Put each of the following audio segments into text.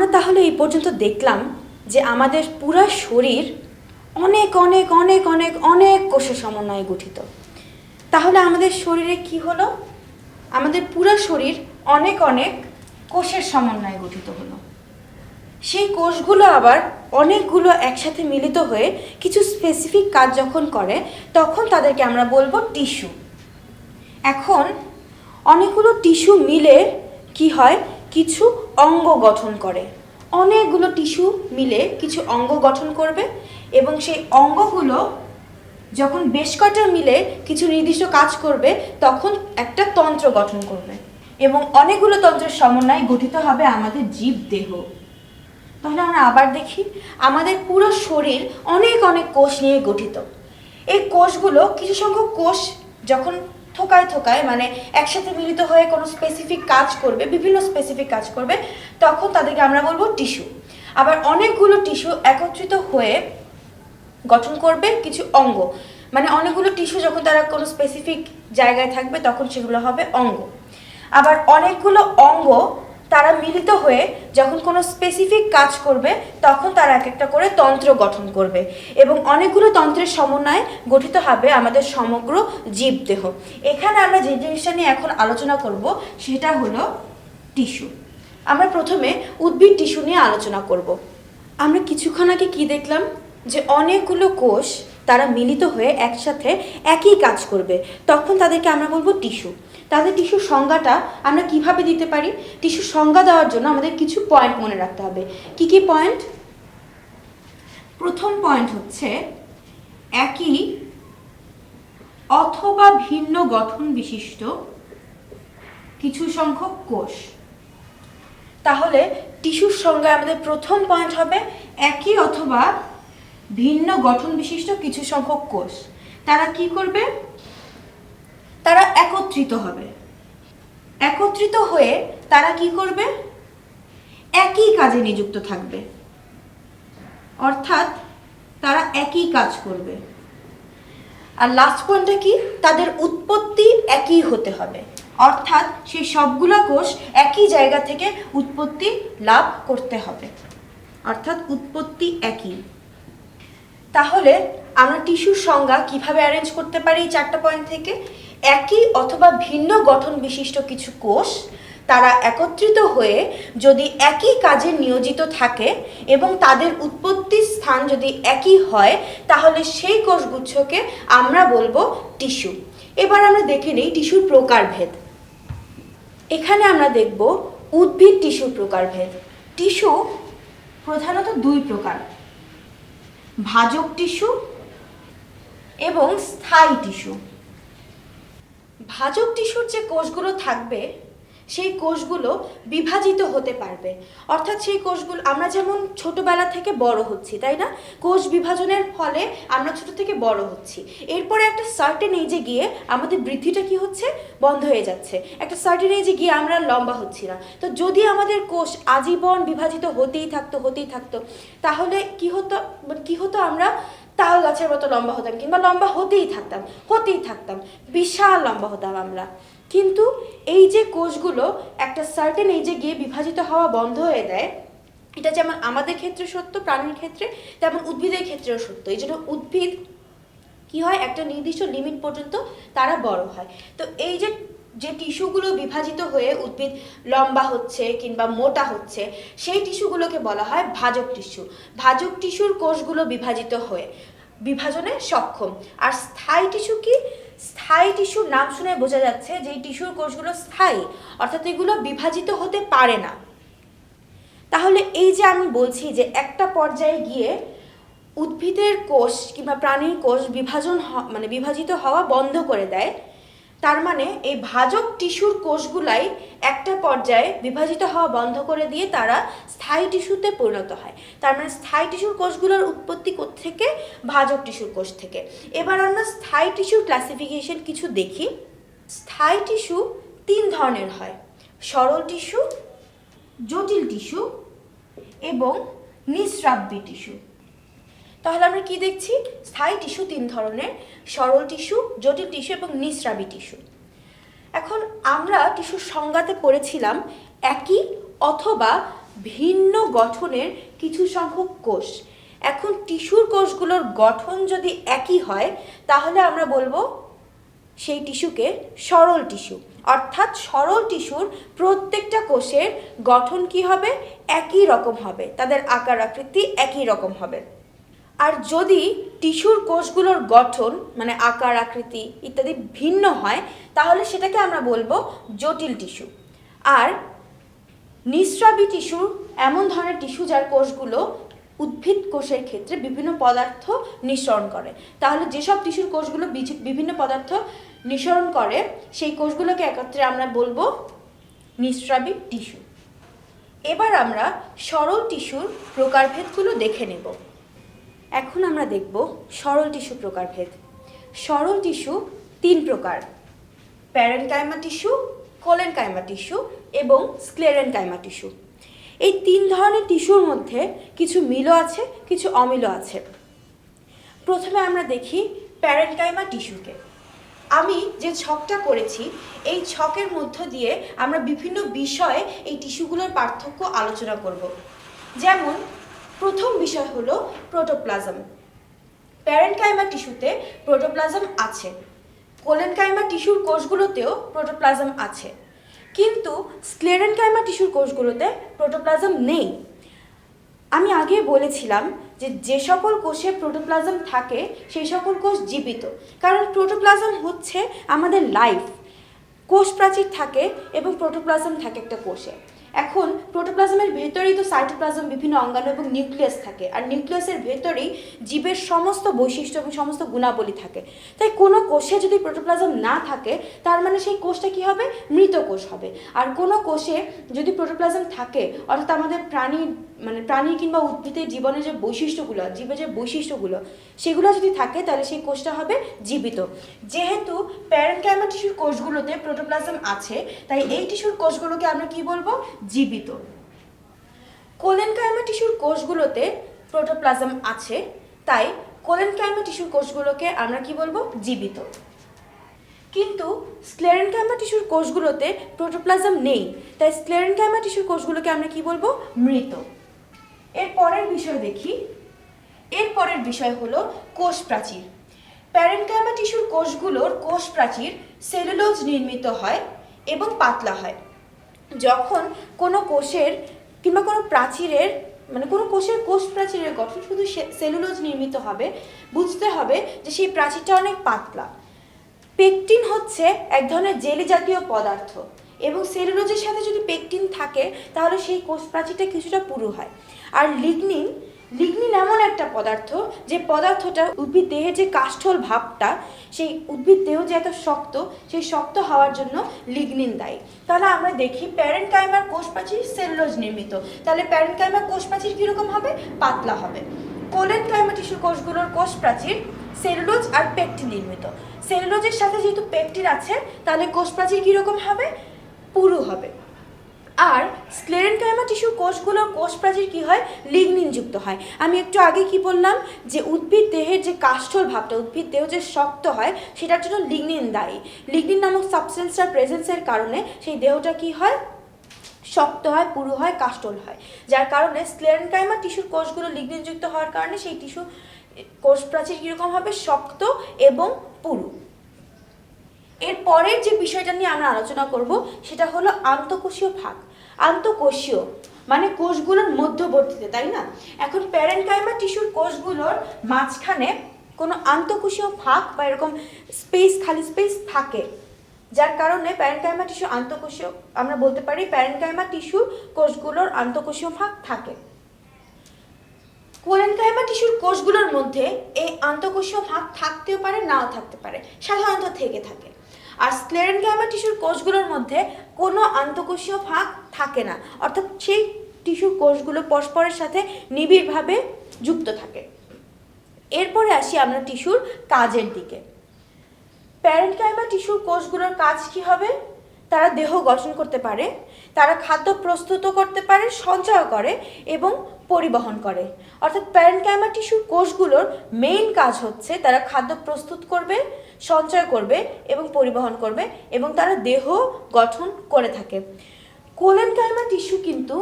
আমরা তাহলে এই পর্যন্ত দেখলাম যে আমাদের পুরো শরীর অনেক অনেক অনেক অনেক অনেক কোষের সমন্বয়ে গঠিত। তাহলে আমাদের শরীরে কি হলো? আমাদের পুরো শরীর অনেক অনেক কোষের সমন্বয়ে গঠিত হলো। সেই কোষগুলো আবার অনেকগুলো একসাথে মিলিত হয়ে কিছু স্পেসিফিক কাজ যখন করে, তখন তাদেরকে আমরা বলব টিস্যু এখন অনেকগুলো টিস্যু মিলে কি হয়? কিছু অঙ্গ গঠন করে। অনেকগুলো টিস্যু মিলে কিছু অঙ্গ গঠন করবে এবং সেই অঙ্গগুলো যখন বেশ কয়টা মিলে কিছু নির্দিষ্ট কাজ করবে, তখন একটা তন্ত্র গঠন করবে এবং অনেকগুলো তন্ত্রের সমন্বয়ে গঠিত হবে আমাদের জীব দেহ। তাহলে আমরা আবার দেখি, আমাদের পুরো শরীর অনেক অনেক কোষ নিয়ে গঠিত। এই কোষগুলো কিছু সংখ্যক কোষ যখন থোকায় থোকায় মানে একসাথে মিলিত হয়ে কোনো স্পেসিফিক কাজ করবে, বিভিন্ন স্পেসিফিক কাজ করবে, তখন তাদেরকে আমরা বলব টিস্যু আবার অনেকগুলো টিস্যু একত্রিত হয়ে গঠন করবে কিছু অঙ্গ। মানে অনেকগুলো টিস্যু যখন তারা কোনো স্পেসিফিক জায়গায় থাকবে, তখন সেগুলো হবে অঙ্গ। আবার অনেকগুলো অঙ্গ তারা মিলিত হয়ে যখন কোনো স্পেসিফিক কাজ করবে, তখন তারা এক একটা করে তন্ত্র গঠন করবে এবং অনেকগুলো তন্ত্রের সমন্বয়ে গঠিত হবে আমাদের সমগ্র জীবদেহ। এখানে আমরা যে জিনিসটা নিয়ে এখন আলোচনা করব, সেটা হলো টিস্যু। আমরা প্রথমে উদ্ভিদ টিস্যু নিয়ে আলোচনা করব। আমরা কিছুক্ষণ আগে কী দেখলাম? যে অনেকগুলো কোষ তারা মিলিত হয়ে একসাথে একই কাজ করবে। তখন তাদেরকে আমরা বলব টিস্যু। তাদের টিস্যুর সংজ্ঞাটা আমরা কীভাবে দিতে পারি? টিস্যুর সংজ্ঞা দেওয়ার জন্য আমাদের কিছু পয়েন্ট মনে রাখতে হবে। কি কি পয়েন্ট প্রথম পয়েন্ট হচ্ছে একই অথবা ভিন্ন গঠন বিশিষ্ট কিছু সংখ্যক কোষ। তাহলে টিস্যুর সংজ্ঞায় আমাদের প্রথম পয়েন্ট হবে একই অথবা ভিন্ন গঠন বিশিষ্ট কিছু সংখ্যক কোষ। তারা কি করবে? তারা একত্রিত হবে। একত্রিত হয়ে তারা কি করবে? একই কাজে নিযুক্ত থাকবে। অর্থাৎ তারা একই কাজ করবে। আর লাস্ট পয়েন্টটা কি? তাদের উৎপত্তি একই হতে হবে। অর্থাৎ সেই সবগুলো কোষ একই জায়গা থেকে উৎপত্তি লাভ করতে হবে। অর্থাৎ উৎপত্তি একই। তাহলে আমরা টিস্যুর সংজ্ঞা কীভাবে অ্যারেঞ্জ করতে পারি এই চারটা পয়েন্ট থেকে? একই অথবা ভিন্ন গঠন বিশিষ্ট কিছু কোষ তারা একত্রিত হয়ে যদি একই কাজে নিয়োজিত থাকে এবং তাদের উৎপত্তির স্থান যদি একই হয়, তাহলে সেই কোষগুচ্ছকে আমরা বলব টিস্যু। এবার আমরা দেখে নিই টিস্যুর প্রকারভেদ। এখানে আমরা দেখব উদ্ভিদ টিস্যুর প্রকারভেদ। টিস্যু প্রধানত দুই প্রকার, ভাজক টিস্যু এবং স্থায়ী টিস্যু। ভাজক টিস্যুর যে কোষগুলো থাকবে, সেই কোষগুলো বিভাজিত হতে পারবে। অর্থাৎ সেই কোষগুলো, আমরা যেমন ছোটবেলা থেকে বড় হচ্ছি, তাই না? কোষ বিভাজনের ফলে আমরা ছোট থেকে বড় হচ্ছি। এরপরে একটা সার্টেন এজে গিয়ে আমাদের বৃদ্ধিটা কি হচ্ছে? বন্ধ হয়ে যাচ্ছে। একটা সার্টেন এজে গিয়ে আমরা লম্বা হচ্ছি না। তো যদি আমাদের কোষ আজীবন বিভাজিত হতেই থাকতো হতেই থাকতো, তাহলে কি হতো? কি হতো আমরা? তাল গাছের মতো লম্বা হতাম কিংবা লম্বা হতেই থাকতাম হতেই থাকতাম। বিশাল লম্বা হতাম আমরা। কিন্তু এই যে কোষগুলো একটা সার্টেন এজে গিয়ে বিভাজিত হওয়া বন্ধ হয়ে দেয়, এটা যেমন আমাদের ক্ষেত্রে সত্য, প্রাণীর ক্ষেত্রে তেমন উদ্ভিদের ক্ষেত্রেও সত্য। এই জন্য উদ্ভিদ কি হয়? একটা নির্দিষ্ট লিমিট পর্যন্ত তারা বড় হয়। তো এই যে যে টিস্যুগুলো বিভাজিত হয়ে উদ্ভিদ লম্বা হচ্ছে কিংবা মোটা হচ্ছে, সেই টিস্যুগুলোকে বলা হয় ভাজক টিস্যু। ভাজক টিস্যুর কোষগুলো বিভাজিত হয়ে বিভাজনে সক্ষম। আর স্থায়ী টিস্যু কি? স্থায়ী টিস্যুর নাম শুনে বোঝা যাচ্ছে যে টিস্যুর কোষগুলো স্থায়ী, অর্থাৎ এগুলো বিভাজিত হতে পারে না। তাহলে এই যে আমি বলছি যে একটা পর্যায়ে গিয়ে উদ্ভিদের কোষ কিংবা প্রাণীর কোষ বিভাজন মানে বিভাজিত হওয়া বন্ধ করে দেয় তার মানে এই ভাজক টিস্যুর কোষগুলাই একটা পর্যায়ে বিভাজিত হওয়া বন্ধ করে দিয়ে তারা স্থায়ী টিস্যুতে পরিণত হয়। তার মানে স্থায়ী টিস্যুর কোষগুলোর উৎপত্তি থেকে ভাজক টিস্যুর কোষ থেকে। এবার আমরা স্থায়ী টিস্যুর ক্লাসিফিকেশন কিছু দেখি। স্থায়ী টিস্যু তিন ধরনের হয়। সরল টিস্যু, জটিল টিস্যু এবং নিঃস্রাব্যী টিস্যু। তাহলে আমরা কি দেখছি? স্থায়ী টিস্যু তিন ধরনের, সরল টিস্যু, জটিল টিস্যু এবং নিঃস্রাবী টিস্যু। এখন আমরা টিস্যুর সংজ্ঞাতে পড়েছিলাম একই অথবা ভিন্ন গঠনের কিছু সংখ্যক কোষ। এখন টিস্যুর কোষগুলোর গঠন যদি একই হয়, তাহলে আমরা বলব সেই টিস্যুকে সরল টিস্যু। অর্থাৎ সরল টিস্যুর প্রত্যেকটা কোষের গঠন কি হবে? একই রকম হবে। তাদের আকার আকৃতি একই রকম হবে। আর যদি টিস্যুর কোষগুলোর গঠন মানে আকার, আকৃতি ইত্যাদি ভিন্ন হয়, তাহলে সেটাকে আমরা বলব জটিল টিস্যু। আর নিঃস্রাবী টিস্যু, এমন ধরনের টিস্যু যার কোষগুলো উদ্ভিদ কোষের ক্ষেত্রে বিভিন্ন পদার্থ নিঃসরণ করে। তাহলে যেসব টিস্যুর কোষগুলো বিভিন্ন পদার্থ নিঃসরণ করে, সেই কোষগুলোকে একত্রে আমরা বলব নিঃস্রাবী টিস্যু। এবার আমরা সরল টিস্যুর প্রকারভেদগুলো দেখে নেব। এখন আমরা দেখব সরল টিস্যু প্রকারভেদ সরল টিস্যু তিন প্রকার প্যারেন প্যারেনকাইমা টিস্যু, কোলেনকাইমা টিস্যু এবং স্ক্লেরেনকাইমা টিস্যু। এই তিন ধরনের টিস্যুর মধ্যে কিছু মিলও আছে, কিছু অমিলও আছে। প্রথমে আমরা দেখি প্যারেন প্যারেনকাইমা টিস্যুকে। আমি যে ছকটা করেছি, এই ছকের মধ্য দিয়ে আমরা বিভিন্ন বিষয়ে এই টিস্যুগুলোর পার্থক্য আলোচনা করব। যেমন প্রথম বিষয় হলো প্রোটোপ্লাজম। প্যারেনকাইমা টিস্যুতে প্রোটোপ্লাজম আছে। কোলেনকাইমা টিস্যুর কোষগুলোতেও প্রোটোপ্লাজম আছে। কিন্তু স্ক্লেরেনকাইমা টিস্যুর কোষগুলোতে প্রোটোপ্লাজম নেই। আমি আগে বলেছিলাম যে যে সকল কোষে প্রোটোপ্লাজম থাকে, সেই সকল কোষ জীবিত। কারণ প্রোটোপ্লাজম হচ্ছে আমাদের লাইফ কোষ প্রাচীর থাকে এবং প্রোটোপ্লাজম থাকে একটা কোষে। এখন প্রোটোপ্লাজমের ভেতরেই তো সাইটোপ্লাজম বিভিন্ন অঙ্গাণু এবং নিউক্লিয়াস থাকে। আর নিউক্লিয়াসের ভেতরেই জীবের সমস্ত বৈশিষ্ট্য এবং সমস্ত গুণাবলী থাকে। তাই কোনো কোষে যদি প্রোটোপ্লাজম না থাকে, তার মানে সেই কোষটা কি হবে? মৃত কোষ হবে। আর কোনো কোষে যদি প্রোটোপ্লাজম থাকে, অর্থাৎ আমাদের প্রাণী মানে প্রাণী কিংবা উদ্ভিদের জীবনের যে বৈশিষ্ট্যগুলো, জীবের যে বৈশিষ্ট্যগুলো, সেগুলো যদি থাকে, তাহলে সেই কোষটা হবে জীবিত। যেহেতু প্যারেনকাইমা টিস্যুর কোষগুলোতে প্রোটোপ্লাজম আছে, তাই এই টিস্যুর কোষগুলোকে আমরা কি বলব? জীবিত। কোলেনকাইমা টিস্যুর কোষগুলোতে প্রোটোপ্লাজম আছে, তাই কোলেন কোলেনকাইমা টিস্যুর কোষগুলোকে আমরা কি বলব? জীবিত। কিন্তু স্ক্লেরেনকাইমা টিস্যুর কোষগুলোতে প্রোটোপ্লাজম নেই, তাই স্ক্লেরেনকাইমা টিস্যুর কোষগুলোকে আমরা কি বলব? মৃত। এর পরের বিষয় দেখি। এর পরের বিষয় হলো কোষ প্রাচীর। প্যারেনকাইমা টিস্যুর কোষগুলোর কোষ প্রাচীর সেলুলোজ নির্মিত হয় এবং পাতলা হয়। যখন কোনো কোষের কিংবা কোনো প্রাচীরের মানে কোনো কোষের কোষ প্রাচীরের গঠন শুধু সেলুলোজ নির্মিত হবে, বুঝতে হবে যে সেই প্রাচীরটা অনেক পাতলা। পেকটিন হচ্ছে এক ধরনের জেলি জাতীয় পদার্থ এবং সেলুলোজের সাথে যদি পেকটিন থাকে, তাহলে সেই কোষ প্রাচীরটা কিছুটা পুরু হয়। আর লিগনিন লিগনিন এমন একটা পদার্থ যে পদার্থটা উদ্ভিদ দেহের যে কাষ্ঠল ভাবটা, সেই উদ্ভিদ দেহ যে এত শক্ত, সেই শক্ত হওয়ার জন্য লিগনিন দায়ী। তাহলে আমরা দেখি প্যারেনকাইমার কোষ প্রাচীর সেলুলোজ নির্মিত। তাহলে প্যারেনকাইমার কোষ প্রাচীর কীরকম হবে? পাতলা হবে। কোলেনকাইমা টিস্যু কোষগুলোর কোষ প্রাচীর সেলুলোজ আর পেকটিন নির্মিত। সেলুলোজের সাথে যেহেতু পেকটিন আছে, তাহলে কোষ প্রাচীর কীরকম হবে? পুরু হবে। আর স্ক্লেরেনকাইমা টিস্যুর কোষগুলোর কোষ প্রাচীর কী হয়? লিগনিন যুক্ত হয়। আমি একটু আগে কি বললাম যে উদ্ভিদ দেহের যে কাষ্ঠল ভাবটা, উদ্ভিদ দেহ যে শক্ত হয়, সেটার জন্য লিগনিন দায়ী। লিগনিন নামক সাবস্টেন্সটার প্রেজেন্সের কারণে সেই দেহটা কি হয়? শক্ত হয়, পুরু হয় কাস্টল হয়। যার কারণে স্ক্লেরেনকাইমা টিস্যুর কোষগুলো লিগনিনযুক্ত হওয়ার কারণে সেই টিস্যু কোষ প্রাচীর কীরকম হবে? শক্ত এবং পুরু। এর পরের যে বিষয়টা নিয়ে আমরা আলোচনা করব, সেটা হলো আন্তঃকোষীয় ভাগ। আন্তঃকোষীয় মানে কোষগুলোর মধ্যবর্তীতে, তাই না? এখন প্যারেনকাইমা টিস্যুর কোষগুলোর মাঝখানে কোনো আন্তঃকোষীয় ফাঁক বা এরকম স্পেস খালি স্পেস থাকে, যার কারণে প্যারেনকাইমা টিস্যু আন্তঃকোষীয়, আমরা বলতে পারি প্যারেনকাইমা টিস্যুর কোষগুলোর আন্তঃকোষীয় ফাঁক থাকে। কোলেনকাইমা টিস্যুর কোষগুলোর মধ্যে এই আন্তঃকোষীয় ভাগ থাকতেও পারে, নাও থাকতে পারে, সাধারণত থেকে থাকে। আর স্ক্লেরেনকাইমা টিস্যুর কোষগুলোর মধ্যে কোনো আন্তঃকোষীয় ফাঁক থাকে না। অর্থাৎ সেই টিস্যুর কোষগুলো পরস্পরের সাথে নিবিড়ভাবে যুক্ত থাকে। এরপরে আসি আমরা টিস্যুর কাজের দিকে। প্যারেন্টকাইমা টিস্যুর কোষগুলোর কাজ কি হবে? তারা দেহ গঠন করতে পারে, তারা খাদ্য প্রস্তুত করতে পারে, সঞ্চয় করে এবং পরিবহন করে। অর্থাৎ প্যারেন্টকাইমা টিস্যুর কোষগুলোর মেইন কাজ হচ্ছে তারা খাদ্য প্রস্তুত করবে, সঞ্চয় করবে এবং পরিবহন করবে এবং তারা দেহ গঠন করে থাকে। কোলেনকাইমা টিস্যু কিন্তু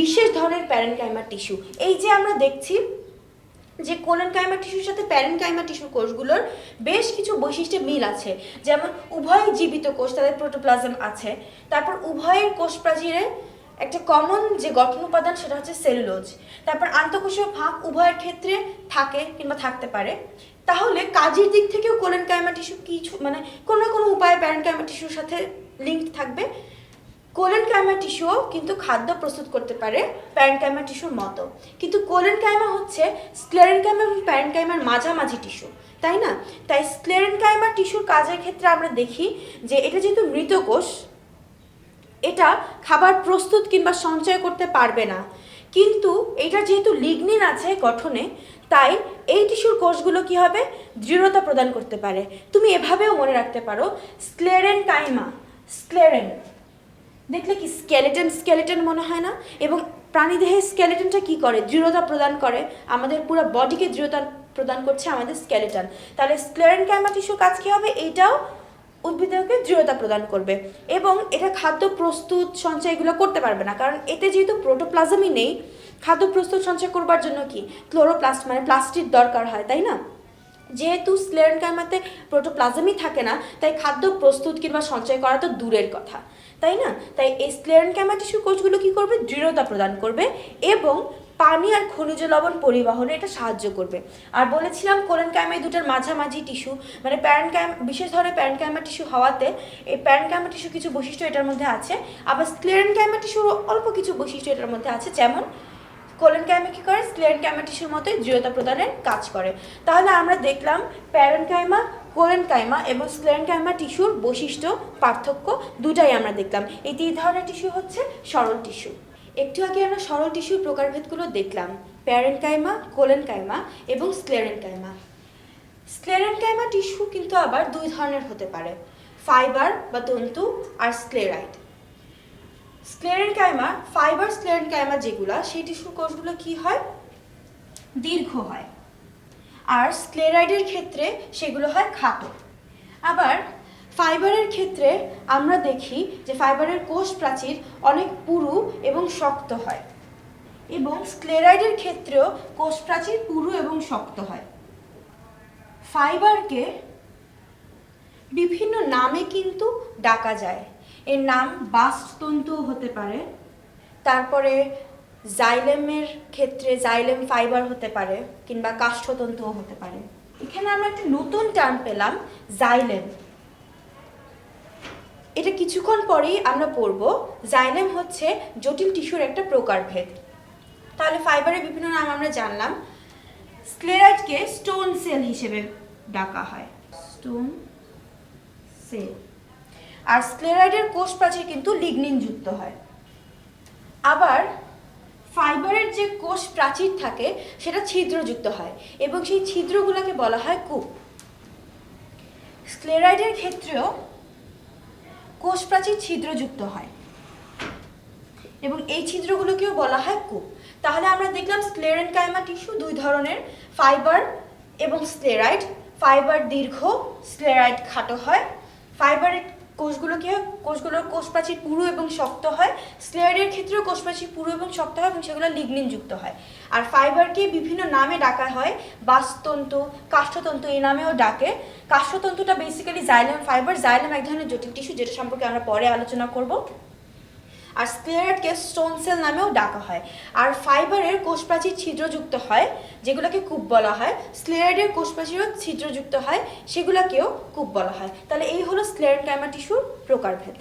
বিশেষ ধরনের প্যারেনকাইমা টিস্যু। এই যে আমরা দেখছি যে কোলেনকাইমা টিস্যুর সাথে প্যারেনকাইমা টিস্যুর কোষগুলোর বেশ কিছু বৈশিষ্ট্যে মিল আছে। যেমন উভয় জীবিত কোষ, তাদের প্রোটোপ্লাজম আছে। তারপর উভয়ের কোষ প্রাচীরে একটা কমন যে গঠন উপাদান সেটা হচ্ছে সেলুলোজ তারপর আন্তঃকোষীয় ফাঁক উভয়ের ক্ষেত্রে থাকে কিংবা থাকতে পারে। তাহলে কাজের দিক থেকেও কোলেনকাইমা টিস্যু কিছু মানে কোনো না কোনো উপায়ে প্যারেনকাইমা টিস্যুর সাথে লিঙ্ক থাকবে। কোলেন কাইমা টিস্যুও কিন্তু খাদ্য প্রস্তুত করতে পারে প্যারেনকাইমা টিস্যুর মতো। কিন্তু কোলেন কাইমা হচ্ছে স্ক্লেরেনকাইমা এবং প্যারেনকাইমার মাঝামাঝি টিস্যু তাই না? তাই স্ক্লেরেনকাইমা টিস্যুর কাজের ক্ষেত্রে আমরা দেখি যে এটা যেহেতু মৃত কোষ এটা খাবার প্রস্তুত কিংবা সঞ্চয় করতে পারবে না। কিন্তু এটা যেহেতু লিগনিন আছে গঠনে, তাই এই টিস্যুর কোষগুলো কি হবে? দৃঢ়তা প্রদান করতে পারে। তুমি এভাবেও মনে রাখতে পারো স্ক্লেরেন কাইমা স্ক্লেরেন দেখলে কি স্কেলেটন স্কেলেটন মনে হয় না? এবং প্রাণীদেহের স্কেলেটনটা কি করে? দৃঢ়তা প্রদান করে। আমাদের পুরো বডিকে দৃঢ়তা প্রদান করছে আমাদের স্কেলেটন তাহলে স্ক্লেরেন ক্যামা টিস্যুর কাজ কী হবে? এইটাও উদ্ভিদকে দৃঢ়তা প্রদান করবে এবং এটা খাদ্য প্রস্তুত সঞ্চয় এগুলো করতে পারবে না। কারণ এতে যেহেতু প্রোটোপ্লাজমই নেই, খাদ্য প্রস্তুত সঞ্চয় করবার জন্য কি? ক্লোরোপ্লাস্ট মানে প্লাস্টিক দরকার হয়, তাই না? যেহেতু স্লেরেন কাইমাতে প্রোটোপ্লাজমই থাকে না, তাই খাদ্য প্রস্তুত কিংবা সঞ্চয় করা তো দূরের কথা, তাই না? তাই এই স্লেরেন কাইমা টিস্যু কোষগুলো কী করবে? দৃঢ়তা প্রদান করবে এবং পানি আর খনিজ লবণ পরিবহনে এটা সাহায্য করবে। আর বলেছিলাম কোলেন কাইমা দুটার মাঝামাঝি টিস্যু মানে প্যারেন্ট কাইম বিশেষ ধরনের প্যারেন্ট কাইমা টিস্যু হওয়াতে এই প্যারেন্ট কাইমা টিস্যু কিছু বৈশিষ্ট্য এটার মধ্যে আছে। আবার স্ক্লেরেন কাইমা টিস্যুর অল্প কিছু বৈশিষ্ট্য এটার মধ্যে আছে, যেমন কোলেন কাইমা কী করে? স্ক্লেরেন কাইমা টিস্যুর মতোই দৃঢ়তা প্রদানের কাজ করে। তাহলে আমরা দেখলাম প্যারেন কাইমা কোলেন কাইমা এবং স্ক্লেরেন কাইমা টিস্যুর বৈশিষ্ট্য, পার্থক্য দুটাই আমরা দেখলাম। এই তিন ধরনের টিস্যু হচ্ছে সরল টিস্যু। একটু আগে আমরা সরল টিস্যুর প্রকারভেদগুলো দেখলাম প্যারেন কাইমা কোলেন কাইমা এবং sclerenchyma sclerenchyma tissue কিন্তু আবার দুই ধরনের হতে পারে, ফাইবার বা তন্তু আর sclereid. Sclerenchyma fibre sclerenchyma যেগুলা, সেই টিস্যুর কোষগুলো কি হয়? দীর্ঘ হয়। আর স্ক্লেরাইডের ক্ষেত্রে সেগুলো হয় খাটো আবার ফাইবারের ক্ষেত্রে আমরা দেখি যে ফাইবারের কোষ প্রাচীর অনেক পুরু এবং শক্ত হয় এবং স্ক্লেরাইডের ক্ষেত্রেও কোষ প্রাচীর পুরু এবং শক্ত হয়। ফাইবারকে বিভিন্ন নামে কিন্তু ডাকা যায়। এর নাম বাস্টতন্তুও হতে পারে। তারপরে জাইলেমের ক্ষেত্রে জাইলেম ফাইবার হতে পারে কিংবা কাষ্ঠতন্তুও হতে পারে। এখানে আমরা একটা নতুন টার্ম পেলাম, জাইলেম। এটা কিছুক্ষণ পরেই আমরা পড়ব। জাইলেম হচ্ছে জটিল টিস্যুর একটা প্রকারভেদ। তাহলে ফাইবারের বিভিন্ন নাম আমরা জানলাম। স্ক্লেরাইডকে স্টোন সেল হিসেবে ডাকা হয়। Stone sell. আর স্ক্লেরাইডের কোষ প্রাচীর কিন্তু লিগনিন যুক্ত হয়। আবার ফাইবারের যে কোষ প্রাচীর থাকে, সেটা ছিদ্রযুক্ত হয় এবং সেই ছিদ্রগুলোকে বলা হয় কূপ। স্ক্লেরাইডের ক্ষেত্রেও কোষ প্রাচীর ছিদ্রযুক্ত হয়। এবং এই ছিদ্রগুলোকেও বলা হয় কূপ। তাহলে আমরা দেখলাম স্লেরেন কাইমা টিস্যু দুই ধরনের ফাইবার এবং স্ক্লেরাইড ফাইবার দীর্ঘ স্ক্লেরাইড খাটো হয়। ফাইবারের কোষগুলো কি হয়? কোষগুলোর কোষ প্রাচীর পুরু এবং শক্ত হয়। স্লেয়ারের ক্ষেত্রেও কোষ প্রাচীর পুরু এবং শক্ত হয় এবং সেগুলো লিগনিন যুক্ত হয়। আর ফাইবারকে বিভিন্ন নামে ডাকা হয়। বাস্তন্তু কাষ্ঠতন্তু এই নামেও ডাকে। কাষ্ঠতন্তুটা বেসিক্যালি জাইলেম ফাইবার জাইলেম এক ধরনের জটিল টিস্যু যেটা সম্পর্কে আমরা পরে আলোচনা করব। আর স্পেয়ারকে স্টোন সেল নামেও ডাকা হয়। আর ফাইবারের কোষপ্রাচীর ছিদ্রযুক্ত হয়, যেগুলোকে কূপ বলা হয়। স্লেয়ারের কোষপ্রাচীরও ছিদ্রযুক্ত হয়, সেগুলোকেও কূপ বলা হয়। তাহলে এই হলো স্লেয়ার কাইমা টিস্যুর প্রকারভেদ।